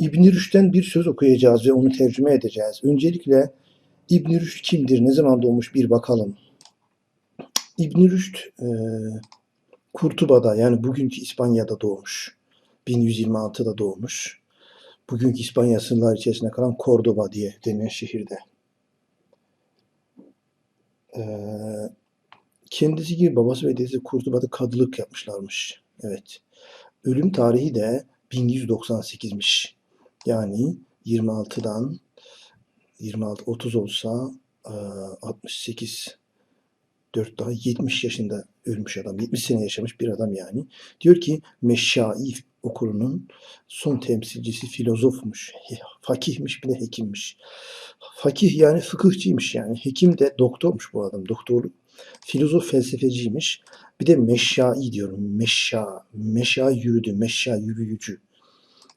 İbn Rüşd'den bir söz okuyacağız ve onu tercüme edeceğiz. Öncelikle İbn Rüşd kimdir? Ne zaman doğmuş bir bakalım. İbn Rüşd e, Kurtuba'da yani bugünkü İspanya'da doğmuş. 1126'da doğmuş. Bugünkü İspanya sınırları içerisinde kalan Cordoba diye denilen şehirde. E, kendisi gibi babası ve dedesi Kurtuba'da kadılık yapmışlarmış. Evet. Ölüm tarihi de 1198'miş. Yani 26'dan 26 30 olsa e, 68 4 daha 70 yaşında ölmüş adam. 70 sene yaşamış bir adam yani. Diyor ki Meşşai okulunun son temsilcisi filozofmuş. Fakihmiş bir de hekimmiş. Fakih yani fıkıhçıymış yani. Hekim de doktormuş bu adam. Doktorluk. Filozof felsefeciymiş. Bir de meşşai diyorum. Meşşa. Meşşa yürüdü. Meşşa yürüyücü.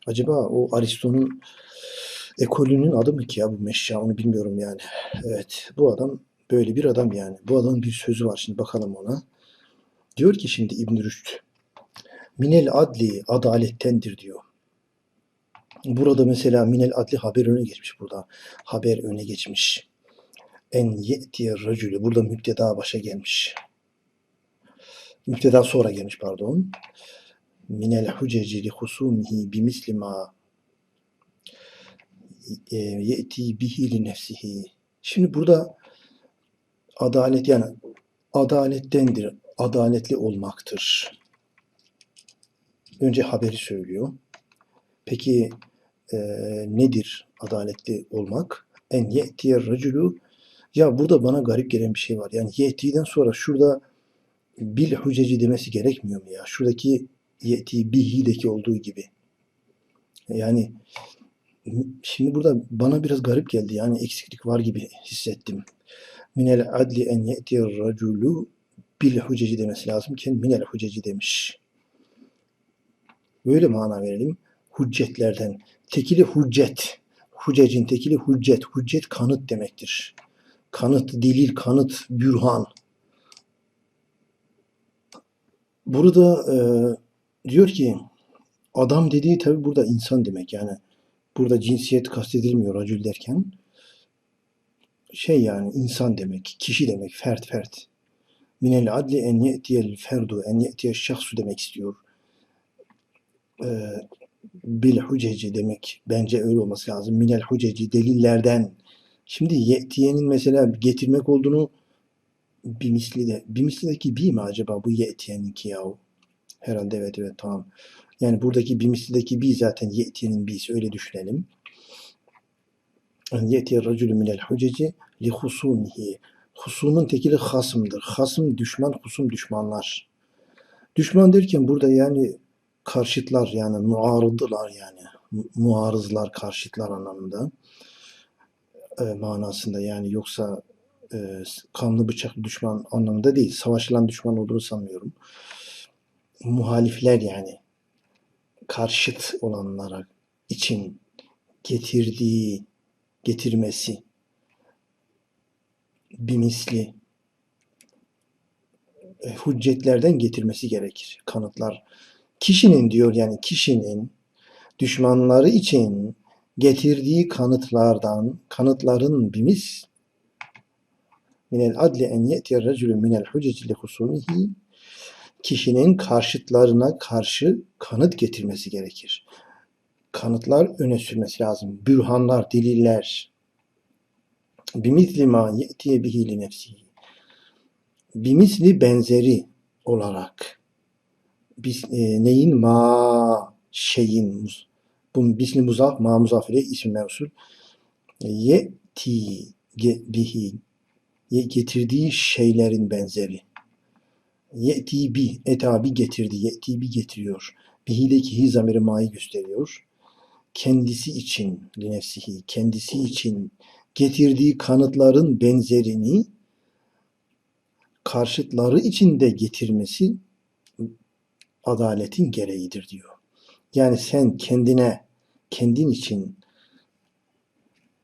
Acaba o Aristo'nun ekolünün adı mı ki ya bu meşşa onu bilmiyorum yani. Evet bu adam böyle bir adam yani. Bu adamın bir sözü var şimdi bakalım ona. Diyor ki şimdi İbn Rüşd minel adli adalettendir diyor. Burada mesela minel adli haber öne geçmiş burada. Haber öne geçmiş. En ye'tiye racülü. Burada müpteda başa gelmiş. Müpteda sonra gelmiş pardon. Minel huceci li husumihi bimisli ma e, ye'ti bihi li nefsihi. Şimdi burada adalet yani adalettendir. Adaletli olmaktır. Önce haberi söylüyor. Peki e, nedir adaletli olmak? En ye'tiye raculu ya burada bana garip gelen bir şey var. Yani ye'tiden sonra şurada bil huceci demesi gerekmiyor mu ya? Şuradaki ye'ti bihi'deki olduğu gibi. Yani şimdi burada bana biraz garip geldi. Yani eksiklik var gibi hissettim. Minel adli en ye'ti raculu bil huceci demesi lazımken minel huceci demiş. Böyle mana verelim. Hüccetlerden. Tekili hüccet. Hucecin tekili hüccet. Hüccet kanıt demektir. Kanıt, delil, kanıt, bürhan. Burada e, diyor ki adam dediği tabi burada insan demek yani. Burada cinsiyet kastedilmiyor racül derken. Şey yani insan demek, kişi demek, fert fert. Minel adli en ye'tiyel ferdu, en ye'tiyel şahsu demek istiyor. Ee, bil huceci demek bence öyle olması lazım. Minel huceci delillerden. Şimdi ye'tiyenin mesela getirmek olduğunu bir misli de, bir mislideki bir mi acaba bu ye'tiyeninki yahu? Herhalde evet evet tamam. Yani buradaki bir mislideki bir zaten ye'tiyenin birisi öyle düşünelim. Ye'tiye racülü minel huceci li husumihi. Husumun tekili hasımdır. Hasım düşman, husum düşmanlar. Düşman derken burada yani karşıtlar yani muarıdılar yani. Mu- Muarızlar, karşıtlar anlamında. E, manasında yani yoksa e, kanlı bıçaklı düşman anlamında değil. Savaşılan düşman olduğunu sanmıyorum. Muhalifler yani karşıt olanlara için getirdiği, getirmesi bir misli e, hüccetlerden getirmesi gerekir. Kanıtlar. Kişinin diyor yani kişinin düşmanları için getirdiği kanıtlardan, kanıtların bimis minel adli en ye'tiye racülü minel huceci li husumihi kişinin karşıtlarına karşı kanıt getirmesi gerekir. Kanıtlar öne sürmesi lazım. Bürhanlar, deliller. Bimisli ma ye'tiye bihi li nefsihi. Bimisli benzeri olarak. Biz, e, neyin ma şeyin bu bismi muzaf ma muzaf ile isim mevsul yeti ge- bihi ye- getirdiği şeylerin benzeri. Yeti bi etabi getirdi. Yeti bi getiriyor. Bihideki hi zamiri ma'yı gösteriyor. Kendisi için linefsihi kendisi için getirdiği kanıtların benzerini karşıtları için de getirmesi adaletin gereğidir diyor. Yani sen kendine, kendin için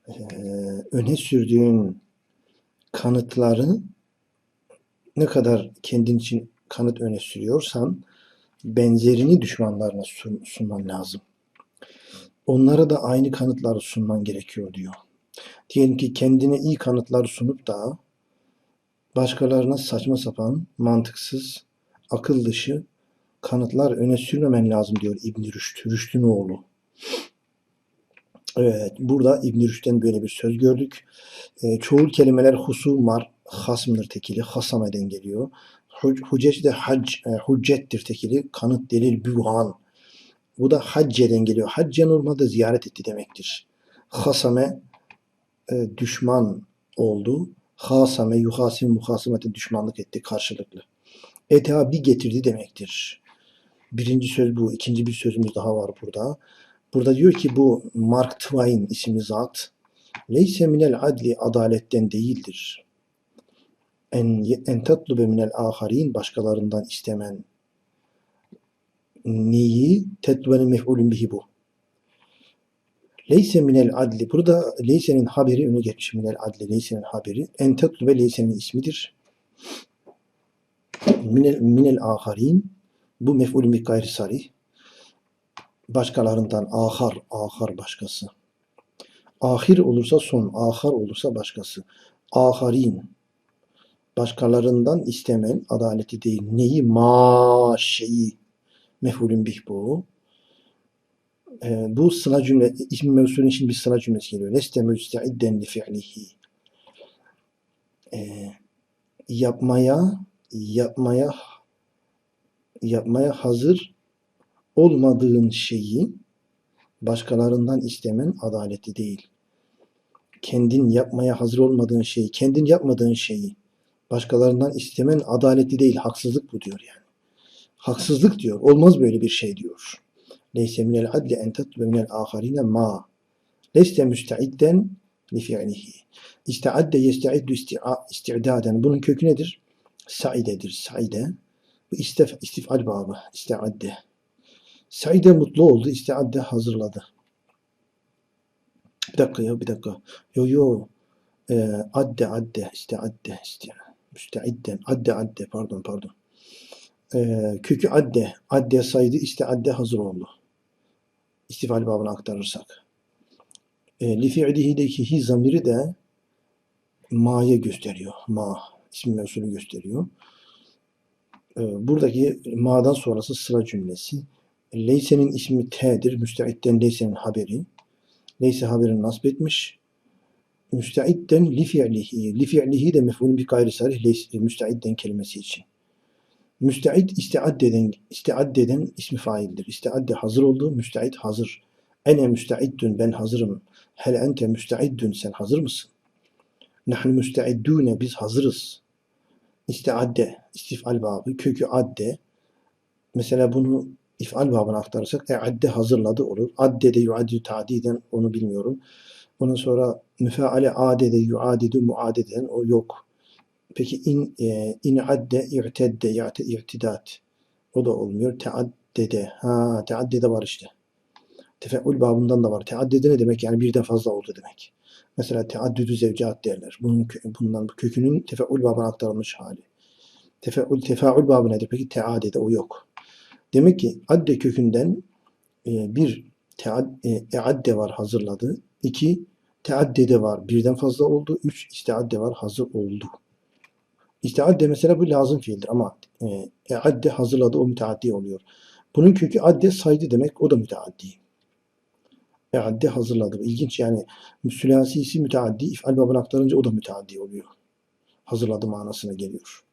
eee, öne sürdüğün kanıtları ne kadar kendin için kanıt öne sürüyorsan benzerini düşmanlarına sun- sunman lazım. onlara da aynı kanıtları sunman gerekiyor diyor. Diyelim ki kendine iyi kanıtlar sunup da başkalarına saçma sapan, mantıksız, akıl dışı kanıtlar öne sürmemen lazım diyor İbn Rüşd, Rüşd'ün oğlu. Evet, burada İbn Rüşd'den böyle bir söz gördük. E, çoğul kelimeler husum var, hasmdır tekili, hasameden geliyor. Hucec de hac, e, hüccettir tekili, kanıt, delil, bürhan. Bu da hacceden geliyor. Hacce normalde ziyaret etti demektir. Hasame e, düşman oldu. Hasame, yuhasim, muhasimete düşmanlık etti karşılıklı. Eta bir getirdi demektir. Birinci söz bu. İkinci bir sözümüz daha var burada. Burada diyor ki bu Mark Twain isimli zat Leyse minel adli adaletten değildir. En, en tatlube minel aharin başkalarından istemen. Neyi? Tetlubenin mef'ulün bihi bu. Leyse minel adli. Burada leysenin haberi öne geçmiş minel adli. Leysenin haberi. En tatlube leysenin ismidir. Minel, minel aharin. Bu mef'ulün bir gayri sarih. Başkalarından ahar, ahar başkası. Ahir olursa son, ahar olursa başkası. Aharin. Başkalarından istemen adaleti değil. Neyi? Ma şeyi. Mef'ulün bih bu. Ee, bu sıla cümle, ismi mevsulün için bir sıla cümlesi geliyor. Leste müsteidden li fi'lihi. Ee, yapmaya, yapmaya, yapmaya hazır olmadığın şeyi başkalarından istemen adaleti değil. Kendin yapmaya hazır olmadığın şeyi, kendin yapmadığın şeyi başkalarından istemen adaleti değil, haksızlık bu diyor yani. Haksızlık diyor. Olmaz böyle bir şey diyor. Leyse minel adli en tatbe minel aharine ma. Leste müsteidden li fi'lihi. İsteadde yesteiddu isti'a- isti'daden. Bunun kökü nedir? Saidedir. Saide. Bu istif, istifal babı. İsteadde. Saide mutlu oldu. İsteadde hazırladı. Bir dakika ya bir dakika. Yo yo. Ee, adde adde. İsteadde. İste, müsteidden. Adde adde. Pardon pardon. Ee, kökü adde. Adde saydı. İsteadde hazır oldu. İstifal babına aktarırsak. E, li fi'lihideki hi zamiri de ma'ya gösteriyor. Ma ismi mevsulü gösteriyor. E, buradaki ma'dan sonrası sıra cümlesi. Leyse'nin ismi T'dir. Müsteidden Leyse'nin haberi. Leyse haberini nasip etmiş. Müsteidden li fi'lihi. Li fi'lihi de mef'ulün bir gayri sarih leyse- müsteidden kelimesi için. Müsteid istiaddeden, istiaddeden ismi faildir. İstiadde hazır oldu. Müsteid hazır. Ene müsteiddün ben hazırım. Hel ente müsteiddün sen hazır mısın? Nahnu müsteiddûne biz hazırız. İstiadde, istifal babı, kökü adde. Mesela bunu ifal babına aktarırsak e adde hazırladı olur. Adde de yuaddu ta'diden onu bilmiyorum. Ondan sonra müfaale ade de yuadidu muadeden o yok. Peki in e, in adde i'tedde ya'te i'tidat. O da olmuyor. Teaddede. Ha teaddede var işte. Tefeül babından da var. Teaddede ne demek? Yani birden fazla oldu demek. Mesela teaddüdü zevcat derler. Bunun bundan kökünün tefeül babına aktarılmış hali. Tefeül tefaül babı nedir? Peki teadede o yok. Demek ki adde kökünden e, bir e, eadde var hazırladı. İki teaddede var. Birden fazla oldu. Üç isteadde var hazır oldu. İstiadde mesela bu lazım fiildir ama e, eadde hazırladı o müteaddi oluyor. Bunun kökü adde saydı demek o da müteaddi. Eadde hazırladı. İlginç yani sülasisi müteaddi ifal babına aktarınca o da müteaddi oluyor. Hazırladı manasına geliyor.